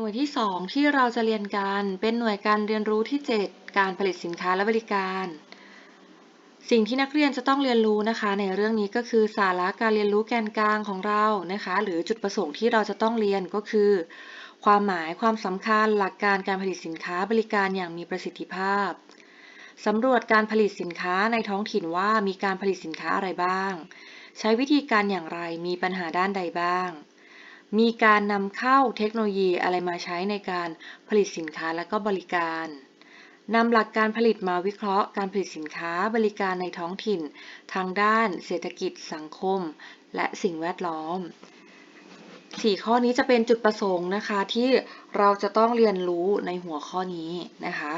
หน่วยที่ 2 ที่เราจะเรียนกันเป็นหน่วยการเรียนรู้ที่ 7 การผลิตสินค้าและบริการ สิ่งที่นักเรียนจะต้องเรียนรู้นะคะ ในเรื่องนี้ก็คือสาระการเรียนรู้แกนกลางของเรานะคะ หรือจุดประสงค์ที่เราจะต้องเรียนก็คือ ความหมายความสำคัญหลักการการผลิตสินค้าบริการอย่างมีประสิทธิภาพสำรวจการผลิตสินค้าในท้องถิ่นว่ามีการผลิตสินค้าอะไรบ้าง ใช้วิธีการอย่างไรมีปัญหาด้านใดบ้าง มีการนำเข้าเทคโนโลยีอะไรมาใช้ในการผลิตสินค้าและก็บริการนำหลักการผลิตมาวิเคราะห์การผลิตสินค้าบริการในท้องถิ่น ทางด้านเศรษฐกิจสังคม และสิ่งแวดล้อม 4 ข้อนี้จะเป็นจุดประสงค์นะคะที่เราจะต้องเรียนรู้ในหัวข้อนี้นะคะ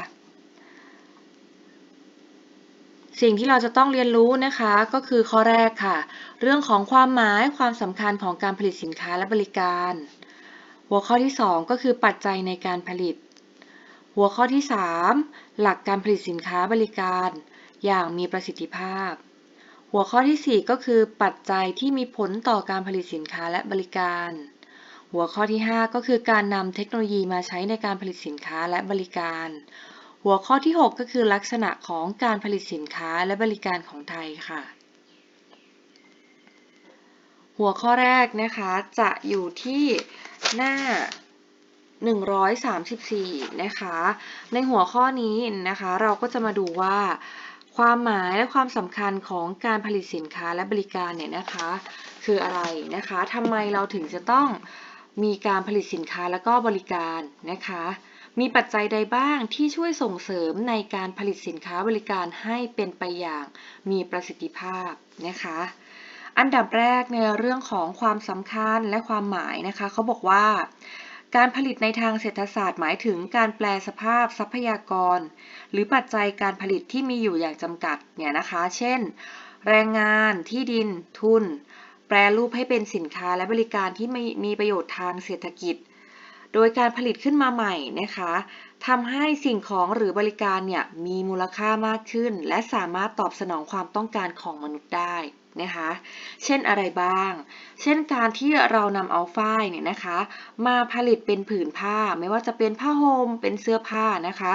สิ่งที่เราจะต้องเรียนรู้นะคะก็คือข้อแรกค่ะ เรื่องของความหมายความสำคัญของการผลิตสินค้าและบริการ หัวข้อที่ 2 ก็คือปัจจัยในการผลิต หัวข้อที่ 3 หลักการผลิตสินค้าบริการ อย่างมีประสิทธิภาพ หัวข้อที่ 4 ก็คือปัจจัยที่มีผลต่อการผลิตสินค้าและบริการ หัวข้อที่ 5 ก็คือการนำเทคโนโลยีมาใช้ในการผลิตสินค้าและบริการ หัวข้อที่ 6 ก็คือลักษณะของการผลิตสินค้าและบริการของไทยค่ะ หัวข้อแรกนะคะจะอยู่ที่หน้า 134 นะคะ ในหัวข้อนี้นะคะ เราก็จะมาดูว่า ความหมายและความสำคัญของการผลิตสินค้าและบริการเนี่ยนะคะ คืออะไรนะคะทำไมเราถึงจะต้องมีการผลิตสินค้าและก็บริการนะคะ มีปัจจัยใดบ้างที่ช่วยส่งเสริมในการผลิตสินค้าบริการให้เป็นไปอย่างมีประสิทธิภาพนะคะ อันดับแรกในเรื่องของความสำคัญและความหมายนะคะเขาบอกว่า การผลิตในทางเศรษฐศาสตร์หมายถึงการแปลสภาพทรัพยากร หรือปัจจัยการผลิตที่มีอยู่อย่างจำกัดเนี่ยนะคะ เช่น แรงงานที่ดิน ทุนแปรรูปให้เป็นสินค้าและบริการที่มีมีประโยชน์ทางเศรษฐกิจ โดยการผลิตขึ้นมาใหม่นะคะทำให้สิ่งของหรือบริการเนี่ยมีมูลค่ามากขึ้น และสามารถตอบสนองความต้องการของมนุษย์ได้นะคะ เช่นอะไรบ้าง เช่นการที่เรานำเอาฝ้ายเนี่ยนะคะ มาผลิตเป็นผืนผ้า ไม่ว่าจะเป็นผ้าห่มเป็นเสื้อผ้านะคะ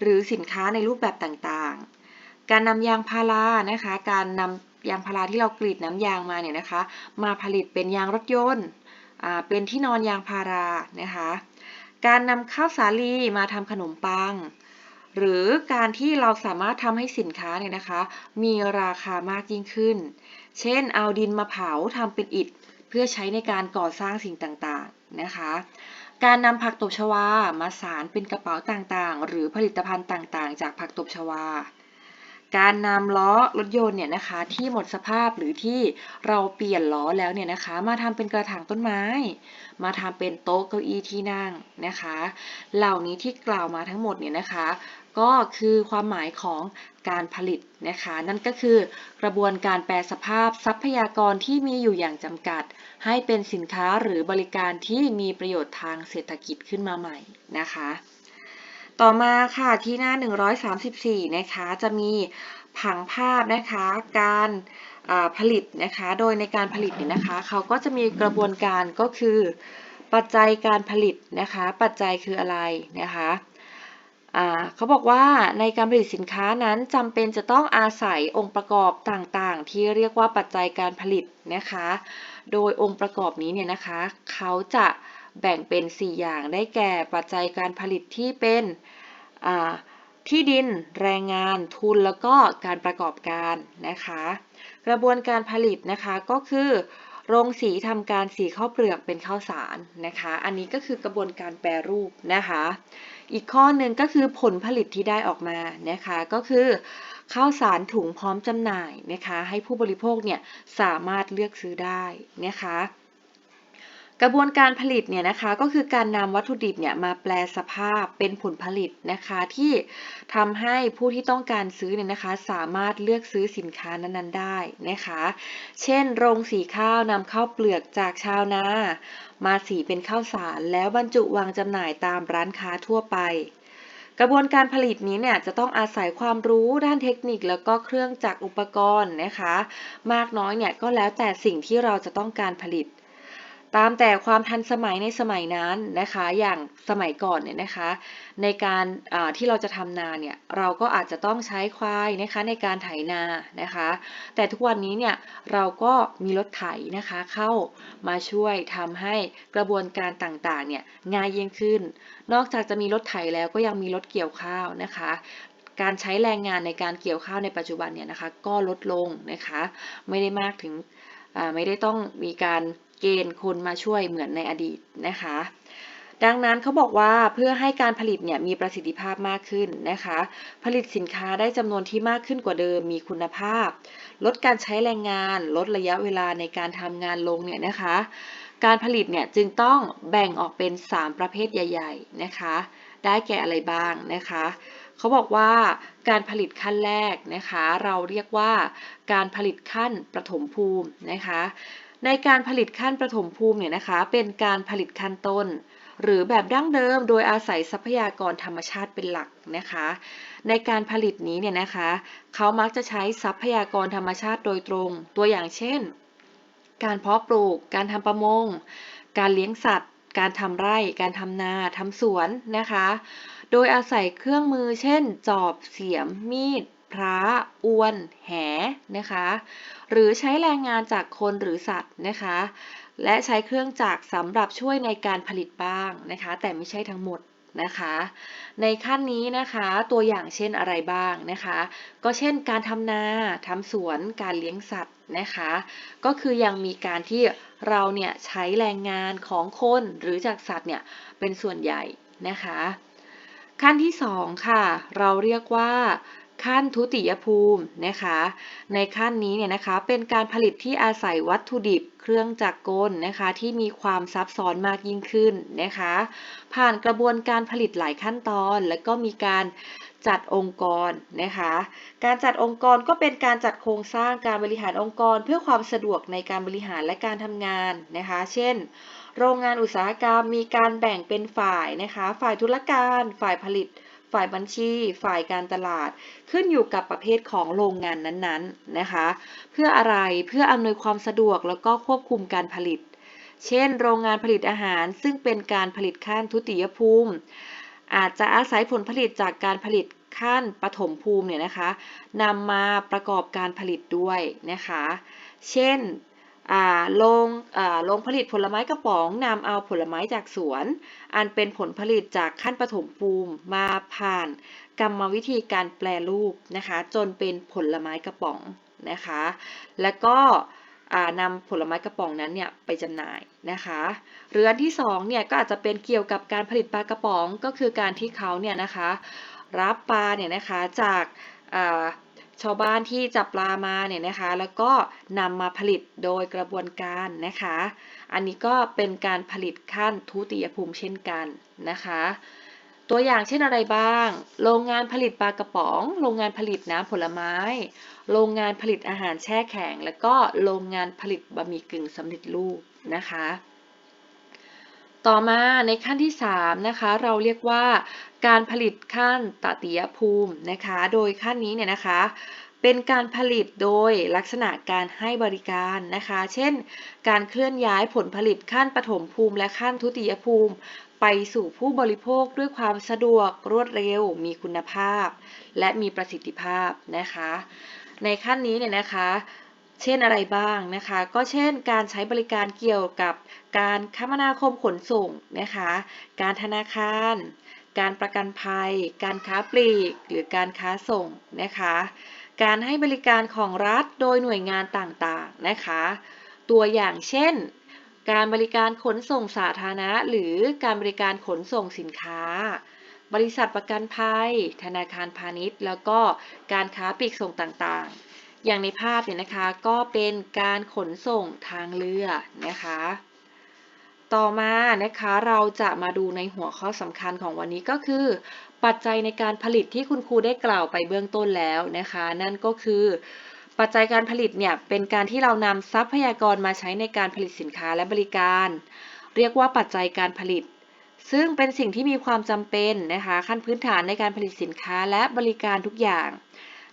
หรือสินค้าในรูปแบบต่างๆ การนำยางพารานะคะ การนำยางพาราที่เรากรีดน้ำยางมาเนี่ยนะคะ มาผลิตเป็นยางรถยนต์ เป็นที่นอนยางพารานะคะ การนำข้าวสาลีมาทำขนมปัง หรือการที่เราสามารถทำให้สินค้าเนี่ยนะคะ มีราคามากยิ่งขึ้น เช่น เอาดินมาเผาทำเป็นอิฐ เพื่อใช้ในการก่อสร้างสิ่งต่างๆนะคะ การนำผักตบชวามาสารเป็นกระเป๋าต่างๆ หรือผลิตภัณฑ์ต่างๆ จากผักตบชวา การนำล้อรถยนต์เนี่ยนะคะ ที่หมดสภาพหรือที่เราเปลี่ยนล้อแล้วเนี่ยนะคะ มาทำเป็นกระถางต้นไม้ มาทำเป็นโต๊ะเก้าอี้ที่นั่งนะคะ เหล่านี้ที่กล่าวมาทั้งหมดเนี่ยนะคะ ก็คือความหมายของการผลิตนะคะ นั่นก็คือกระบวนการแปลสภาพทรัพยากรที่มีอยู่อย่างจำกัด ให้เป็นสินค้าหรือบริการที่มีประโยชน์ทางเศรษฐกิจขึ้นมาใหม่นะคะ ต่อมาค่ะที่หน้า 134 นะคะจะมีผังภาพนะคะการผลิตนะคะโดยในการผลิตเนี่ยนะคะเขาก็จะมีกระบวนการก็คือปัจจัยการผลิตนะคะปัจจัยคืออะไรนะคะเขาบอกว่าในการผลิตสินค้านั้นจำเป็นจะต้องอาศัยองค์ประกอบต่างๆ ที่เรียกว่าปัจจัยการผลิตนะคะ โดยองค์ประกอบนี้เนี่ยนะคะเขาจะ แบ่งเป็น 4 อย่างได้แก่ปัจจัยการผลิตที่เป็นที่ดินแรงงานทุนแล้วก็การประกอบการนะคะ กระบวนการผลิตนะคะก็คือโรงสีทำการสีข้าวเปลือกเป็นข้าวสารนะคะ อันนี้ก็คือกระบวนการแปรรูปนะคะ อีกข้อหนึ่งก็คือผลผลิตที่ได้ออกมานะคะ ก็คือข้าวสารถุงพร้อมจำหน่ายนะคะ ให้ผู้บริโภคเนี่ยสามารถเลือกซื้อได้นะคะ กระบวนการผลิตเนี่ยนะคะก็คือการนำวัตถุดิบเนี่ยมาแปลสภาพเป็นผลผลิตนะคะที่ทำให้ผู้ที่ต้องการซื้อเนี่ยนะคะ สามารถเลือกซื้อสินค้านั้นๆได้นะคะ เช่น โรงสีข้าวนำข้าวเปลือกจากชาวนามาสีเป็นข้าวสาร แล้วบรรจุวางจำหน่ายตามร้านค้าทั่วไป กระบวนการผลิตนี้เนี่ยจะต้องอาศัยความรู้ด้านเทคนิคแล้วก็เครื่องจักรอุปกรณ์นะคะ มากน้อยเนี่ยก็แล้วแต่สิ่งที่เราจะต้องการผลิต ตามแต่ความทันสมัยในสมัยนั้นนะคะ อย่างสมัยก่อนเนี่ยนะคะ ในการที่เราจะทำนาเนี่ยเราก็อาจจะต้องใช้ควายนะคะในการไถนานะคะ แต่ทุกวันนี้เนี่ยเราก็มีรถไถนะคะเข้ามาช่วยทำให้กระบวนการต่างๆเนี่ยง่ายยิ่งขึ้น นอกจากจะมีรถไถแล้วก็ยังมีรถเกี่ยวข้าวนะคะการใช้แรงงานในการเกี่ยวข้าวในปัจจุบันเนี่ยนะคะ ก็ลดลงนะคะ ไม่ได้มากถึงไม่ได้ต้องมีการ เกณฑ์คนมาช่วยเหมือนในอดีตนะคะ ดังนั้นเขาบอกว่าเพื่อให้การผลิตเนี่ยมีประสิทธิภาพมากขึ้นนะคะ ผลิตสินค้าได้จำนวนที่มากขึ้นกว่าเดิมมีคุณภาพ ลดการใช้แรงงาน ลดระยะเวลาในการทำงานลงเนี่ยนะคะ การผลิตเนี่ยจึงต้องแบ่งออกเป็น 3 ประเภทใหญ่ ๆนะคะ ได้แก่อะไรบ้างนะคะเขาบอกว่าการผลิตขั้นแรกนะคะ เราเรียกว่าการผลิตขั้นประถมภูมินะคะ ในการผลิตขั้นประถมภูมิเนี่ยนะคะ เป็นการผลิตขั้นต้น หรือแบบดั้งเดิมโดยอาศัยทรัพยากรธรรมชาติเป็นหลักนะคะ ในการผลิตนี้เนี่ยนะคะเขามักจะใช้ทรัพยากรธรรมชาติโดยตรง ตัวอย่างเช่น การเพาะปลูก การทำประมง การเลี้ยงสัตว์ การทำไร่ การทำนาทำสวนนะคะ โดยอาศัยเครื่องมือ เช่น จอบ เสียม มีด พระอวน แห นะคะ หรือใช้แรงงานจากคนหรือสัตว์นะคะ และใช้เครื่องจักรสำหรับช่วยในการผลิตบ้างนะคะ แต่ไม่ใช่ทั้งหมดนะคะ ในขั้นนี้นะคะตัวอย่างเช่นอะไรบ้างนะคะ ก็เช่นการทำนาทำสวนการเลี้ยงสัตว์นะคะ ก็คือยังมีการที่เราเนี่ยใช้แรงงานของคนหรือจากสัตว์เนี่ยเป็นส่วนใหญ่นะคะ ขั้นที่ 2 ค่ะ เราเรียกว่า ขั้นทุติยภูมินะคะ ในขั้นนี้เนี่ยนะคะเป็นการผลิตที่อาศัยวัตถุดิบเครื่องจักรกลนะคะที่มีความซับซ้อนมากยิ่งขึ้นนะคะ ผ่านกระบวนการผลิตหลายขั้นตอน แล้วก็มีการจัดองค์กรนะคะ การจัดองค์กรก็เป็นการจัดโครงสร้างการบริหารองค์กร เพื่อความสะดวกในการบริหารและการทำงานนะคะ เช่น โรงงานอุตสาหกรรมมีการแบ่งเป็นฝ่ายนะคะ ฝ่ายธุรการ ฝ่ายผลิต ฝ่ายบัญชี ฝ่ายการตลาด ขึ้นอยู่กับประเภทของโรงงานนั้นๆนะคะ เพื่ออะไรเพื่ออำนวยความสะดวกแล้วก็ควบคุมการผลิต เช่น โรงงานผลิตอาหารซึ่งเป็นการผลิตขั้นทุติยภูมิ อาจจะอาศัยผลผลิตจากการผลิตขั้นปฐมภูมิเนี่ยนะคะนำมาประกอบการผลิตด้วยนะคะ เช่น โรงโรงผลิตผลไม้กระป๋องนำเอาผลไม้จากสวน อันเป็นผลผลิตจากขั้นปฐมภูมิมาผ่าน กรรมวิธีการแปลรูปนะคะ จนเป็นผลไม้กระป๋องนะคะ แล้วก็นำผลไม้กระป๋องนั้นเนี่ยไปจำหน่ายนะคะหรืออันที่2เนี่ยก็อาจจะเป็นเกี่ยวกับการผลิตปลากระป๋องก็คือการที่เขาเนี่ยนะคะ รับปลาเนี่ยนะคะจาก ชาวบ้านที่จับปลามาเนี่ยนะคะ แล้วก็นำมาผลิตโดยกระบวนการนะคะ อันนี้ก็เป็นการผลิตขั้นทุติยภูมิเช่นกันนะคะ ตัวอย่างเช่นอะไรบ้าง โรงงานผลิตปลากระป๋อง โรงงานผลิตน้ำผลไม้ โรงงานผลิตอาหารแช่แข็ง แล้วก็โรงงานผลิตบะหมี่กึ่งสำเร็จรูปนะคะ ต่อมาในขั้นที่ 3 นะคะ เราเรียกว่าการผลิตขั้นตติยภูมินะคะ โดยขั้นนี้เนี่ยนะคะ เป็นการผลิตโดยลักษณะการให้บริการนะคะ เช่น การเคลื่อนย้ายผลผลิตขั้นปฐมภูมิ และขั้นทุติยภูมิ ไปสู่ผู้บริโภคด้วยความสะดวกรวดเร็ว มีคุณภาพ และมีประสิทธิภาพนะคะ ในขั้นนี้เนี่ยนะคะ เช่นอะไรบ้างนะคะ ก็เช่นการใช้บริการเกี่ยวกับการคมนาคมขนส่งนะคะ การธนาคาร การประกันภัย การค้าปลีก หรือการค้าส่งนะคะ การให้บริการของรัฐโดยหน่วยงานต่างๆนะคะ ตัวอย่างเช่น การบริการขนส่งสาธารณะ หรือการบริการขนส่งสินค้า บริษัทประกันภัย ธนาคารพาณิชย์ แล้วก็การค้าปลีกส่งต่างๆ อย่างในภาพเนี่ยนะคะก็เป็นการขนส่งทางเรือนะคะ ต่อมานะคะเราจะมาดูในหัวข้อสำคัญของวันนี้ก็คือ ปัจจัยในการผลิตที่คุณครูได้กล่าวไปเบื้องต้นแล้วนะคะ นั่นก็คือ ปัจจัยการผลิตเนี่ยเป็นการที่เรานำทรัพยากรมาใช้ในการผลิตสินค้าและบริการ เรียกว่าปัจจัยการผลิตซึ่งเป็นสิ่งที่มีความจำเป็นนะคะ ขั้นพื้นฐานในการผลิตสินค้าและบริการทุกอย่าง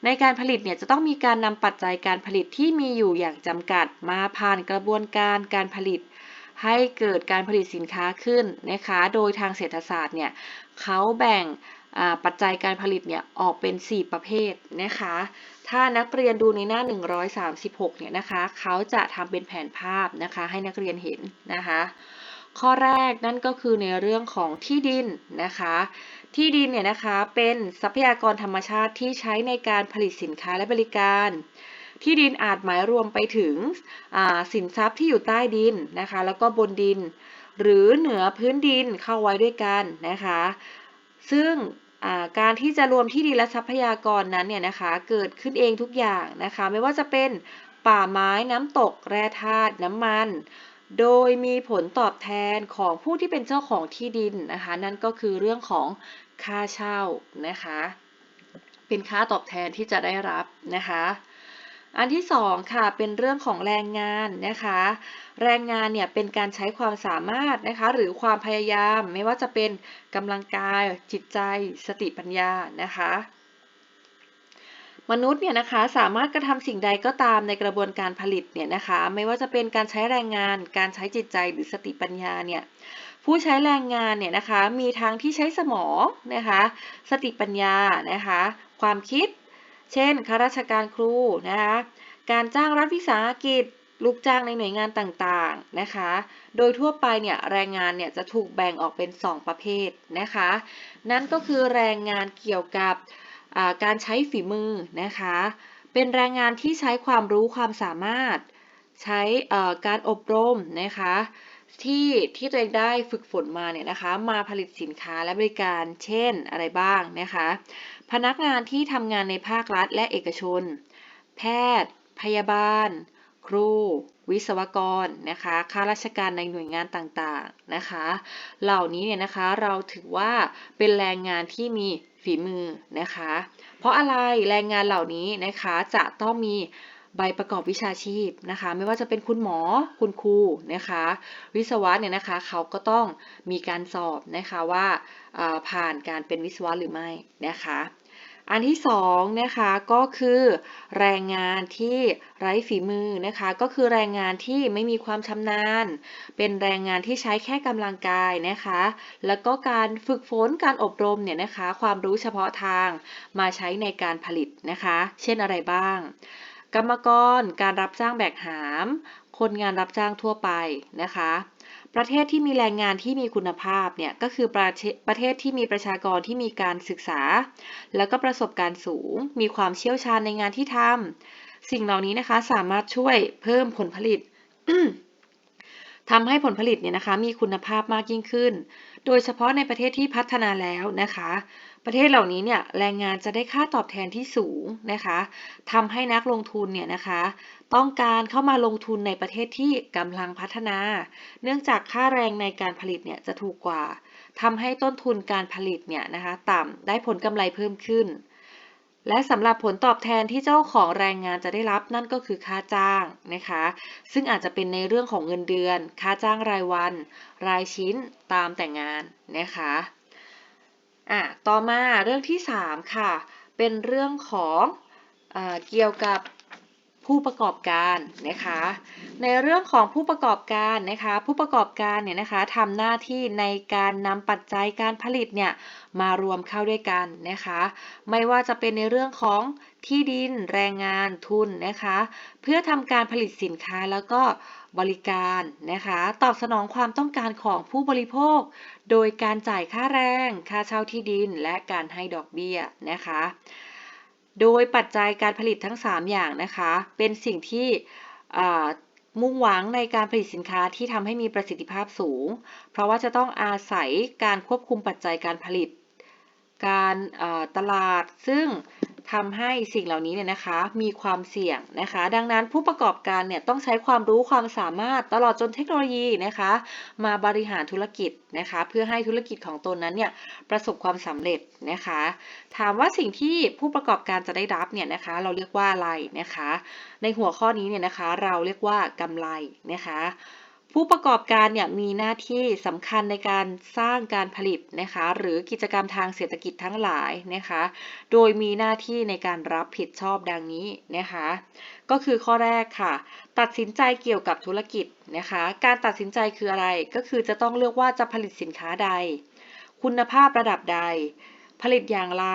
ในการผลิตเนี่ยจะต้องมีการนำปัจจัยการผลิตที่มีอยู่อย่างจำกัด มาผ่านกระบวนการการผลิต ให้เกิดการผลิตสินค้าขึ้นนะคะ โดยทางเศรษฐศาสตร์เนี่ยเขาแบ่งปัจจัยการผลิตเนี่ยออกเป็น 4 ประเภทนะคะ ถ้านักเรียนดูในหน้า 136 เนี่ยนะคะ เขาจะทำเป็นแผนภาพนะคะ ให้นักเรียนเห็นนะคะ ข้อแรกนั่นก็คือในเรื่องของที่ดินนะคะ ที่ดินเนี่ยนะคะเป็นทรัพยากรธรรมชาติที่ใช้ในการผลิตสินค้าและบริการ ที่ดินอาจหมายรวมไปถึงสินทรัพย์ที่อยู่ใต้ดินนะคะ แล้วก็บนดิน หรือเหนือพื้นดินเข้าไว้ด้วยกันนะคะ ซึ่งการที่จะรวมที่ดินและทรัพยากรนั้นเนี่ยนะคะเกิดขึ้นเองทุกอย่างนะคะ ไม่ว่าจะเป็นป่าไม้น้ำตกแร่ธาตุน้ำมัน โดยมีผลตอบแทนของผู้ที่เป็นเจ้าของที่ดินนะคะ นั่นก็คือเรื่องของค่าเช่านะคะ เป็นค่าตอบแทนที่จะได้รับนะคะ อันที่สองค่ะเป็นเรื่องของแรงงานนะคะ แรงงานเนี่ยเป็นการใช้ความสามารถนะคะ หรือความพยายามไม่ว่าจะเป็นกำลังกายจิตใจ สติปัญญานะคะ มนุษย์เนี่ยนะคะสามารถกระทำสิ่งใดก็ตามในกระบวนการผลิตเนี่ยนะคะ ไม่ว่าจะเป็นการใช้แรงงาน การใช้จิตใจหรือสติปัญญาเนี่ยผู้ใช้แรงงานเนี่ยนะคะมีทั้งที่ใช้สมองนะคะสติปัญญานะคะความคิด เช่นข้าราชการครูนะคะการจ้างรัฐวิสาหกิจลูกจ้างในหน่วยงานต่างๆนะคะ โดยทั่วไปเนี่ยแรงงานเนี่ยจะถูกแบ่งออกเป็น 2 ประเภทนะคะ นั่นก็คือแรงงานเกี่ยวกับ การใช้ฝีมือนะคะ เป็นแรงงานที่ใช้ความรู้ความสามารถ ใช้การอบรมนะคะที่ที่ตัวเองได้ฝึกฝนมาเนี่ยนะคะ มาผลิตสินค้าและบริการเช่นอะไรบ้างนะคะ พนักงานที่ทำงานในภาครัฐและเอกชน แพทย์ พยาบาล ครู วิศวกรนะคะข้าราชการในหน่วยงานต่างๆนะคะ เหล่านี้เนี่ยนะคะเราถือว่าเป็นแรงงานที่มี ฝีมือนะคะ เพราะอะไรแรงงานเหล่านี้นะคะจะต้องมีใบประกอบวิชาชีพนะคะ ไม่ว่าจะเป็นคุณหมอคุณครูนะคะ วิศวะเนี่ยนะคะเขาก็ต้องมีการสอบนะคะว่าผ่านการเป็นวิศวะหรือไม่นะคะ อันที่สองนะคะก็คือแรงงานที่ไร้ฝีมือนะคะก็คือแรงงานที่ไม่มีความชำนาญ เป็นแรงงานที่ใช้แค่กำลังกายนะคะ แล้วก็การฝึกฝนการอบรมเนี่ยนะคะความรู้เฉพาะทางมาใช้ในการผลิตนะคะ เช่นอะไรบ้าง กรรมกร การรับจ้างแบกหาม คนงานรับจ้างทั่วไปนะคะ ประเทศที่มีแรงงานที่มีคุณภาพเนี่ยก็คือประประเทศที่มีประชากรที่มีการศึกษา แล้วก็ประสบการณ์สูง มีความเชี่ยวชาญในงานที่ทำสิ่งเหล่านี้นะคะสามารถช่วยเพิ่มผลผลิตทำให้ผลผลิตเนี่ยนะคะมีคุณภาพมากยิ่งขึ้น โดยเฉพาะในประเทศที่พัฒนาแล้วนะคะ ประเทศเหล่านี้เนี่ยแรงงานจะได้ค่าตอบแทนที่สูงนะคะทำให้นักลงทุนเนี่ยนะคะ ต้องการเข้ามาลงทุนในประเทศที่กำลังพัฒนา เนื่องจากค่าแรงในการผลิตเนี่ยจะถูกกว่าทำให้ต้นทุนการผลิตเนี่ยนะคะต่ำได้ผลกำไรเพิ่มขึ้น และสำหรับผลตอบแทนที่เจ้าของแรงงานจะได้รับนั่นก็คือค่าจ้างนะคะ ซึ่งอาจจะเป็นในเรื่องของเงินเดือน ค่าจ้างรายวัน รายชิ้นตามแต่งงานนะคะอะต่อมาเรื่องที่ 3 ค่ะ เป็นเรื่องของอเกี่ยวกับ ผู้ประกอบการนะคะ ในเรื่องของผู้ประกอบการนะคะ ผู้ประกอบการเนี่ยนะคะทำหน้าที่ในการนำปัจจัยการผลิตเนี่ยมารวมเข้าด้วยกันนะคะ ไม่ว่าจะเป็นในเรื่องของที่ดินแรงงานทุนนะคะ เพื่อทำการผลิตสินค้าแล้วก็บริการนะคะ ตอบสนองความต้องการของผู้บริโภค โดยการจ่ายค่าแรง ค่าเช่าที่ดิน และการให้ดอกเบี้ยนะคะ โดยปัจจัยการผลิตทั้ง 3 อย่างนะคะ เป็นสิ่งที่มุ่งหวังในการผลิตสินค้าที่ทำให้มีประสิทธิภาพสูง เพราะว่าจะต้องอาศัยการควบคุมปัจจัยการผลิต การตลาด ซึ่ง ทำให้สิ่งเหล่านี้เนี่ยนะคะมีความเสี่ยงนะคะ ดังนั้นผู้ประกอบการเนี่ยต้องใช้ความรู้ความสามารถตลอดจนเทคโนโลยีนะคะ มาบริหารธุรกิจนะคะ เพื่อให้ธุรกิจของตนนั้นเนี่ยประสบความสำเร็จนะคะ ถามว่าสิ่งที่ผู้ประกอบการจะได้รับเนี่ยนะคะ เราเรียกว่าอะไรนะคะ ในหัวข้อนี้เนี่ยนะคะ เราเรียกว่ากำไรนะคะ ผู้ประกอบการเนี่ยมีหน้าที่สำคัญในการสร้างการผลิตนะคะหรือกิจกรรมทางเศรษฐกิจทั้งหลายนะคะโดยมีหน้าที่ในการรับผิดชอบดังนี้นะคะก็คือข้อแรกค่ะ ตัดสินใจเกี่ยวกับธุรกิจนะคะการตัดสินใจคืออะไรก็คือจะต้องเลือกว่าจะผลิตสินค้าใด คุณภาพระดับใด ผลิตอย่างไร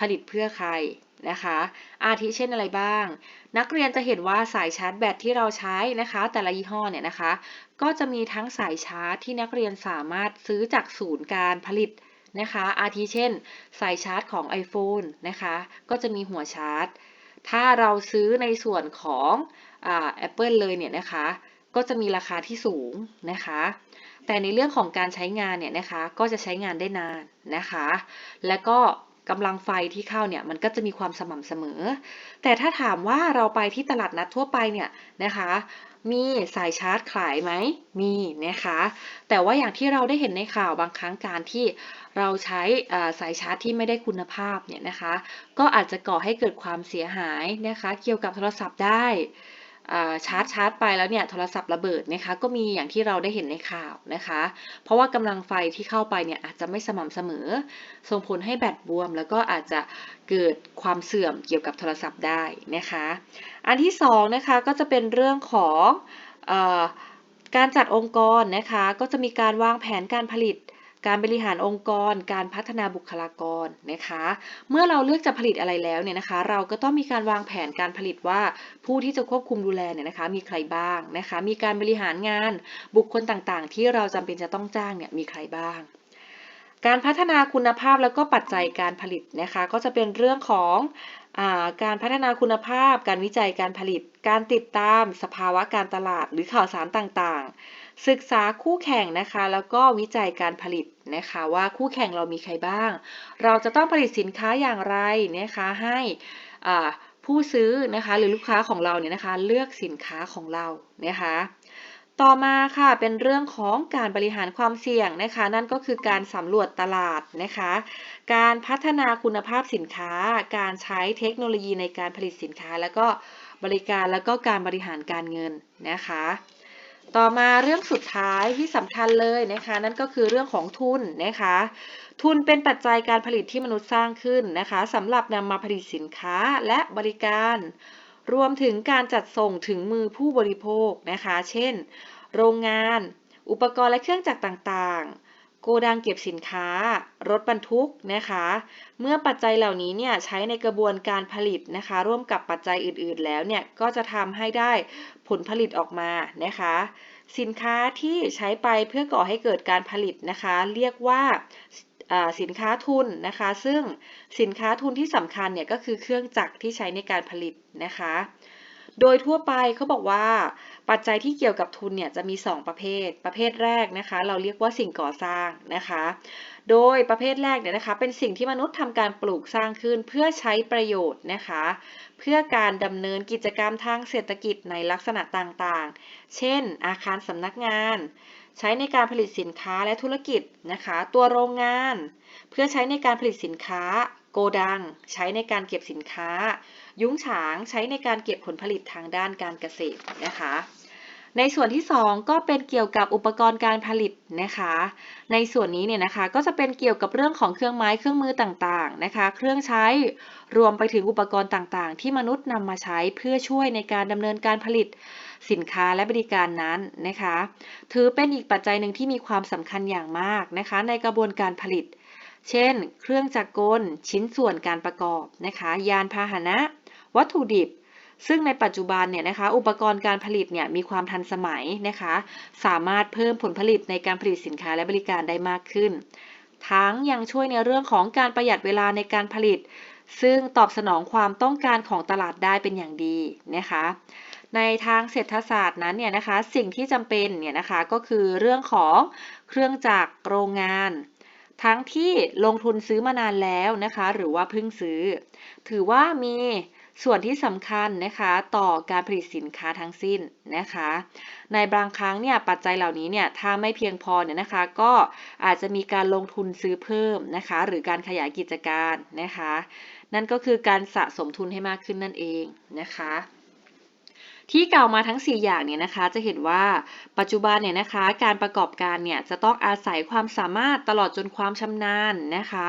ผลิตเพื่อใคร นะคะ อาทิเช่นอะไรบ้าง นักเรียนจะเห็นว่าสายชาร์จแบตที่เราใช้นะคะ แต่ละยี่ห้อเนี่ยนะคะ ก็จะมีทั้งสายชาร์จที่นักเรียนสามารถซื้อจากศูนย์การผลิตนะคะ อาทิเช่น สายชาร์จของ iPhone นะคะ ก็จะมีหัวชาร์จ ถ้าเราซื้อในส่วนของอ Apple เลยเนี่ยนะคะ ก็จะมีราคาที่สูงนะคะแต่ในเรื่องของการใช้งานเนี่ยนะคะก็จะใช้งานได้นานนะคะ และก็ กำลังไฟที่เข้าเนี่ยมันก็จะมีความสม่ำเสมอ แต่ถ้าถามว่าเราไปที่ตลาดนัดทั่วไปเนี่ยนะคะ มีสายชาร์จขายไหมมีนะคะ แต่ว่าอย่างที่เราได้เห็นในข่าวบางครั้งการที่เราใช้สายชาร์จที่ไม่ได้คุณภาพเนี่ยนะคะ ก็อาจจะก่อให้เกิดความเสียหายนะคะ เกี่ยวกับโทรศัพท์ได้ ชาร์จชาร์จไปแล้วเนี่ยโทรศัพท์ระเบิดนะคะก็มีอย่างที่เราได้เห็นในข่าวนะคะ เพราะว่ากำลังไฟที่เข้าไปเนี่ยอาจจะไม่สม่ำเสมอ ส่งผลให้แบตบวม แล้วก็อาจจะเกิดความเสื่อมเกี่ยวกับโทรศัพท์ได้นะคะ อันที่2นะคะก็จะเป็นเรื่องของอการจัดองค์กรนะคะ ก็จะมีการวางแผนการผลิต การบริหารองค์กร การพัฒนาบุคลากรนะคะ เมื่อเราเลือกจะผลิตอะไรแล้วเนี่ยนะคะ เราก็ต้องมีการวางแผนการผลิตว่าผู้ที่จะควบคุมดูแลเนี่ยนะคะ มีใครบ้างนะคะ มีการบริหารงานบุคคลต่างๆ ที่เราจำเป็นจะต้องจ้างเนี่ยมีใครบ้างการพัฒนาคุณภาพแล้วก็ปัจจัยการผลิตนะคะ ก็จะเป็นเรื่องของ การพัฒนาคุณภาพ การวิจัยการผลิต การติดตาม สภาวะการตลาด หรือข่าวสารต่างๆ ศึกษาคู่แข่งนะคะ แล้วก็วิจัยการผลิตนะคะ ว่าคู่แข่งเรามีใครบ้าง เราจะต้องผลิตสินค้าอย่างไรนะคะให้ผู้ซื้อนะคะ หรือลูกค้าของเราเนี่ยนะคะ เลือกสินค้าของเรานะคะ ต่อมาค่ะเป็นเรื่องของการบริหารความเสี่ยงนะคะ นั่นก็คือการสำรวจตลาดนะคะ การพัฒนาคุณภาพสินค้า การใช้เทคโนโลยีในการผลิตสินค้า แล้วก็บริการแล้วก็การบริหารการเงินนะคะ ต่อมาเรื่องสุดท้ายที่สำคัญเลยนะคะ นั่นก็คือเรื่องของทุนนะคะ ทุนเป็นปัจจัยการผลิตที่มนุษย์สร้างขึ้นนะคะสำหรับนำมาผลิตสินค้าและบริการ รวมถึงการจัดส่งถึงมือผู้บริโภคนะคะ เช่น โรงงาน อุปกรณ์และเครื่องจักรต่างๆ โกดังเก็บสินค้า รถบรรทุกนะคะ เมื่อปัจจัยเหล่านี้เนี่ยใช้ในกระบวนการผลิตนะคะ ร่วมกับปัจจัยอื่นๆ แล้วเนี่ยก็จะทำให้ได้ผลผลิตออกมานะคะ สินค้าที่ใช้ไปเพื่อก่อให้เกิดการผลิตนะคะ เรียกว่า สินค้าทุนนะคะ ซึ่งสินค้าทุนที่สำคัญเนี่ยก็คือเครื่องจักรที่ใช้ในการผลิตนะคะ โดยทั่วไปเขาบอกว่าปัจจัยที่เกี่ยวกับทุนเนี่ยจะมี 2 ประเภท ประเภทแรกนะคะ เราเรียกว่าสิ่งก่อสร้างนะคะ โดยประเภทแรกเนี่ยนะคะ เป็นสิ่งที่มนุษย์ทำการปลูกสร้างขึ้นเพื่อใช้ประโยชน์นะคะ เพื่อการดำเนินกิจกรรมทางเศรษฐกิจในลักษณะต่างๆ เช่น อาคารสำนักงาน ใช้ในการผลิตสินค้าและธุรกิจนะคะ ตัวโรงงาน เพื่อใช้ในการผลิตสินค้า โกดัง ใช้ในการเก็บสินค้า ยุ้งฉางใช้ในการเก็บผลผลิตทางด้านการเกษตรนะคะ ในส่วนที่ 2 ก็เป็นเกี่ยวกับอุปกรณ์การผลิตนะคะ ในส่วนนี้เนี่ยนะคะก็จะเป็นเกี่ยวกับเรื่องของเครื่องไม้เครื่องมือต่างๆนะคะ เครื่องใช้รวมไปถึงอุปกรณ์ต่างๆ ที่มนุษย์นำมาใช้เพื่อช่วยในการดำเนินการผลิต สินค้าและบริการนั้นนะคะ ถือเป็นอีกปัจจัยหนึ่งที่มีความสำคัญอย่างมากนะคะ ในกระบวนการผลิต เช่น เครื่องจักรกล ชิ้นส่วนการประกอบนะคะ ยานพาหนะ วัตถุดิบซึ่งในปัจจุบันเนี่ยนะคะอุปกรณ์การผลิตเนี่ยมีความทันสมัยนะคะ สามารถเพิ่มผลผลิตในการผลิตสินค้าและบริการได้มากขึ้น ทั้งยังช่วยในเรื่องของการประหยัดเวลาในการผลิต ซึ่งตอบสนองความต้องการของตลาดได้เป็นอย่างดีนะคะ ในทางเศรษฐศาสตร์นั้นเนี่ยนะคะสิ่งที่จำเป็นเนี่ยนะคะก็คือเรื่องของเครื่องจักรโรงงาน ทั้งที่ลงทุนซื้อมานานแล้วนะคะหรือว่าเพิ่งซื้อ ถือว่ามีส่วนที่สำคัญนะคะต่อการผลิตสินค้าทั้งสิ้นนะคะ ในบางครั้งเนี่ยปัจจัยเหล่านี้เนี่ยถ้าไม่เพียงพอเนี่ยนะคะ ก็อาจจะมีการลงทุนซื้อเพิ่มนะคะ หรือการขยายกิจการนะคะ นั่นก็คือการสะสมทุนให้มากขึ้นนั่นเองนะคะ ที่กล่าวมาทั้ง 4 อย่างเนี่ยนะคะ จะเห็นว่าปัจจุบันเนี่ยนะคะ การประกอบการเนี่ยจะต้องอาศัยความสามารถตลอดจนความชำนาญนะคะ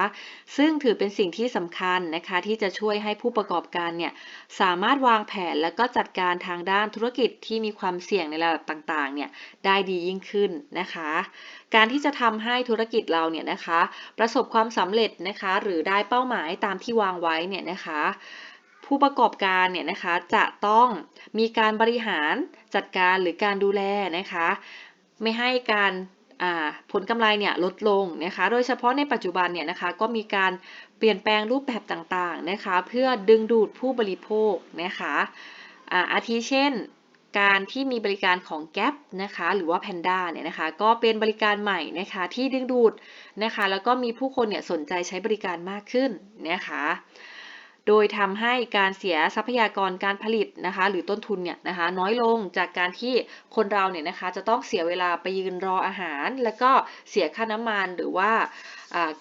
ซึ่งถือเป็นสิ่งที่สำคัญนะคะที่จะช่วยให้ผู้ประกอบการเนี่ยสามารถวางแผนแล้วก็จัดการทางด้านธุรกิจที่มีความเสี่ยงในระดับต่างๆเนี่ยได้ดียิ่งขึ้นนะคะ การที่จะทำให้ธุรกิจเราเนี่ยนะคะ ประสบความสำเร็จนะคะ หรือได้เป้าหมายตามที่วางไว้เนี่ยนะคะ ผู้ประกอบการเนี่ยนะคะจะต้องมีการบริหารจัดการหรือการดูแลนะคะ ไม่ให้การผลกำไรเนี่ยลดลงนะคะ โดยเฉพาะในปัจจุบันเนี่ยนะคะก็มีการเปลี่ยนแปลงรูปแบบต่างๆนะคะ เพื่อดึงดูดผู้บริโภคนะคะอาอาทิเช่น การที่มีบริการของ Gap นะคะหรือว่า Panda เนี่ยนะคะก็เป็นบริการใหม่นะคะที่ดึงดูดนะคะแล้วก็มีผู้คนเนี่ยสนใจใช้บริการมากขึ้นนะคะ โดยทำให้การเสียทรัพยากรการผลิตนะคะ หรือต้นทุนเนี่ยนะคะ น้อยลงจากการที่คนเราเนี่ยนะคะจะต้องเสียเวลาไปยืนรออาหาร แล้วก็เสียค่าน้ำมันหรือว่า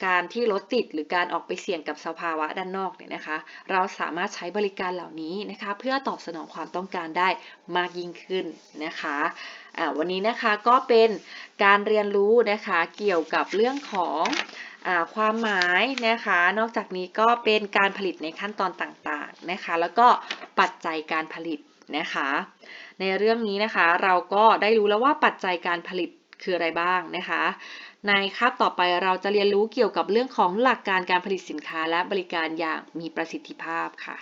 การที่รถติดหรือการออกไปเสี่ยงกับสภาวะด้านนอกเนี่ยนะคะ เราสามารถใช้บริการเหล่านี้นะคะ เพื่อตอบสนองความต้องการได้มากยิ่งขึ้นนะคะวันนี้นะคะก็เป็นการเรียนรู้นะคะเกี่ยวกับเรื่องของ ความหมายนะคะ นอกจากนี้ก็เป็นการผลิตในขั้นตอนต่างๆนะคะ แล้วก็ปัจจัยการผลิตนะคะ ในเรื่องนี้นะคะเราก็ได้รู้แล้วว่าปัจจัยการผลิตคืออะไรบ้างนะคะ ในคาบต่อไปเราจะเรียนรู้เกี่ยวกับเรื่องของหลักการการผลิตสินค้าและบริการอย่างมีประสิทธิภาพค่ะ